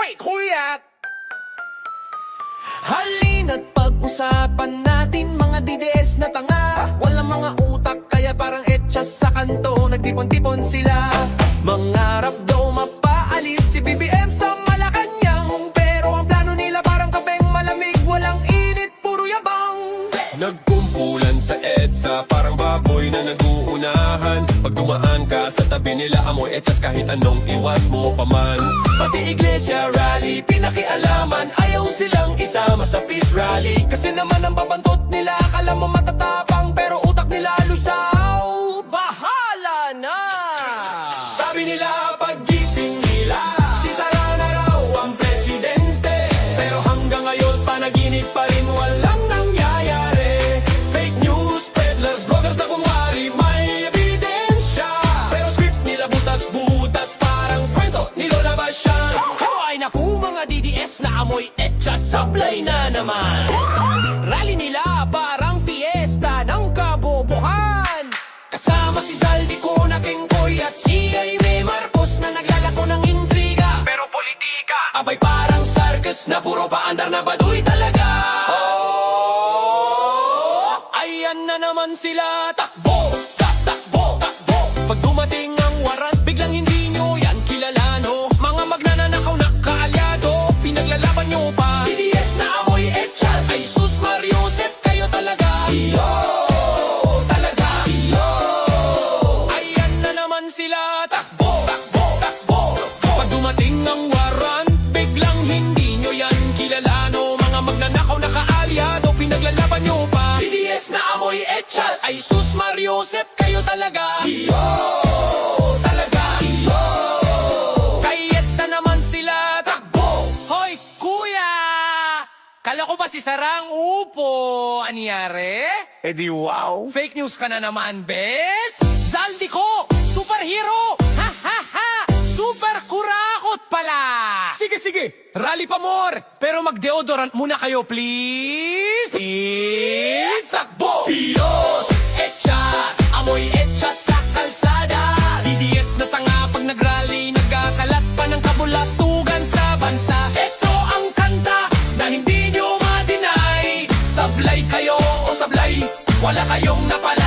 Hoy, kuya! Halina't pag-usapan natin mga DDS na tanga. Walang mga utak kaya parang etsa sa kanto. Nagtipon-tipon sila. Mangarap daw mapaalis si BBM sa Malacanang. Pero ang plano nila parang kabeng malamig. Walang init, puro yabang Nagkumpulan sa EDSA Parang baboy na naguunahan. Pag dumaan ka sa tabi nila Amoy etsas kahit anong iwas mo pa man. Pati iglesia rally, pinakialaman. Ayaw silang isama sa peace rally. Kasi naman ang babantot nila Akala mo matatapang pero utak nila lusaw. Bahala na! Sabi nila paggising nila Si Sara na raw presidente. Pero hanggang ngayon panaginip pa rin mga DDS na amoy etcha Sablay na naman. Rally nila parang fiesta ng kabobohan Kasama si Zaldi ko na Kengkoy At si Jaime Marcos na naglalako ng intriga. Pero politika Abay parang circus na puro paandar na baduy talaga. Oh, ayan na naman sila Takbo, nyo pa DDS na amoy etchas Ay sus Mariosep kayo talaga Yo, talaga Yo Kayet na naman sila Takbo Hoy, kuya! Kala ko ba si Sarang upo? Anyari? Eh di wow! Fake news ka na naman, bes? Zaldi ko! Superhero! Ha ha ha! Super kurakot pala! Sige, sige! Rally pa more! Pero mag-deodorant muna kayo, please! Wala kayong napala.